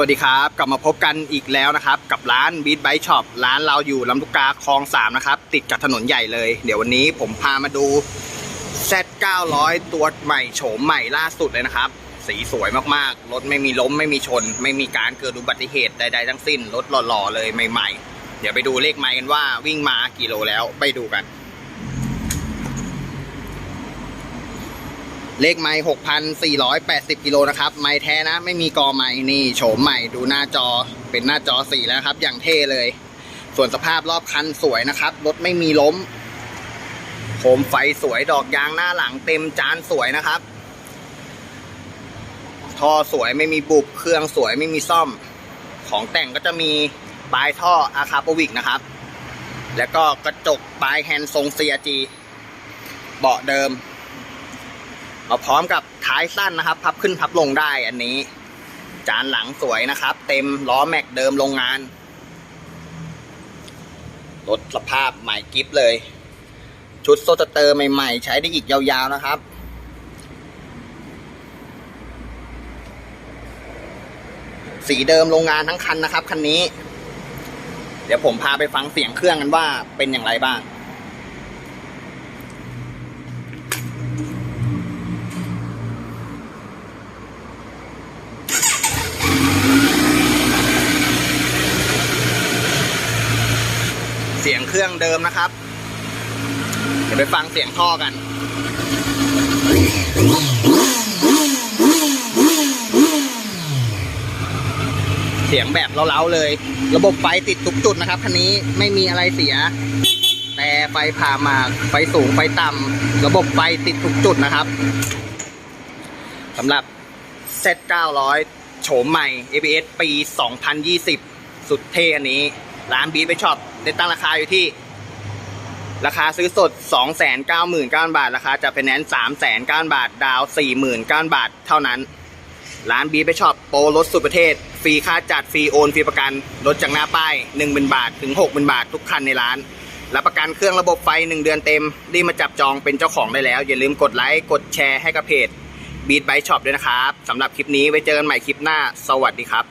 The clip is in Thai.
วัสดีครับ กลับมาพบกันอีกแล้วนะครับ กับร้าน Beat Bike Shop ร้านเราอยู่ลำลูกกาคลองสามนะครับ ติดกับถนนใหญ่เลย เดี๋ยววันนี้ผมพามาดู Z 900ตัวใหม่โฉมใหม่ล่าสุดเลยนะครับ สีสวยมากๆ รถไม่มีล้มไม่มีชน ไม่มีการเกิดอุบัติเหตุใดๆทั้งสิ้น รถหล่อๆเลยใหม่ ๆ เดี๋ยวไปดูเลขไมล์กันว่าวิ่งมากี่โลแล้วไปดูกัน เลขไม้6,480กิโลนะครับ ไม้แท้นะ ไม่มีกอไม้นี่โฉมใหม่ดูหน้าจอเป็นหน้าจอสีแล้วครับ อย่างเท่เลย ส่วนสภาพรอบคันสวยนะครับ รถไม่มีล้ม โคมไฟสวยดอกยางหน้าหลังเต็มจานสวยนะครับ ท่อสวยไม่มีบุบเครื่องสวยไม่มีซ่อม ของแต่งก็จะมีปลายท่ออาคาโปวิกนะครับ แล้วก็กระจกปลายแฮนด์ทรง CRG เบาะเดิม มาพร้อมกับท้ายสั้นนะครับ พับขึ้นพับลงได้อันนี้ จานหลังสวยนะครับ เต็มล้อแม็กเดิมโรงงานรถสภาพใหม่กิฟเลย ชุดโซตเตอร์ใหม่ๆ ใช้ได้อีกยาวๆนะครับ สีเดิมโรงงานทั้งคันนะครับ คันนี้ เดี๋ยวผมพาไปฟังเสียงเครื่องกันว่าเป็นอย่างไรบ้าง สียงเครื่องเดิมนะครับ เดี๋ยวไปฟังเสียงท่อกันเสียงแบบเล้าๆเลย ระบบไฟติดทุกจุดนะครับคันนี้ไม่มีอะไรเสีย แต่ไฟผ่ามาไฟสูงไฟต่ำระบบไฟติดทุกจุดนะครับสำหรับ Z900 โฉมใหม่ ABS ปี 2020 สุดเท่อันนี้ ร้านบีทไปช็อปได้ตั้งราคาอยู่ที่ ราคาซื้อสด 299,000 บาท ราคาจะเป็นแนน3,900บาท ดาว49,000บาท เท่านั้น ร้านบีทไปช็อปโปรรถสุดประเทศ ฟรีค่าจัด ฟรีโอนฟรีประกันรถจากหน้าป้าย1,000บาท ถึง6,000บาท ทุกคันในร้านรับประกันเครื่องระบบไฟ 1 เดือนเต็มรีบมาจับจองเป็นเจ้าของได้แล้ว อย่าลืมกดไลค์กดแชร์ให้กับเพจบีทไบช็อปด้วยนะครับสำหรับคลิปนี้ไว้เจอกันใหม่คลิปหน้า สวัสดีครับ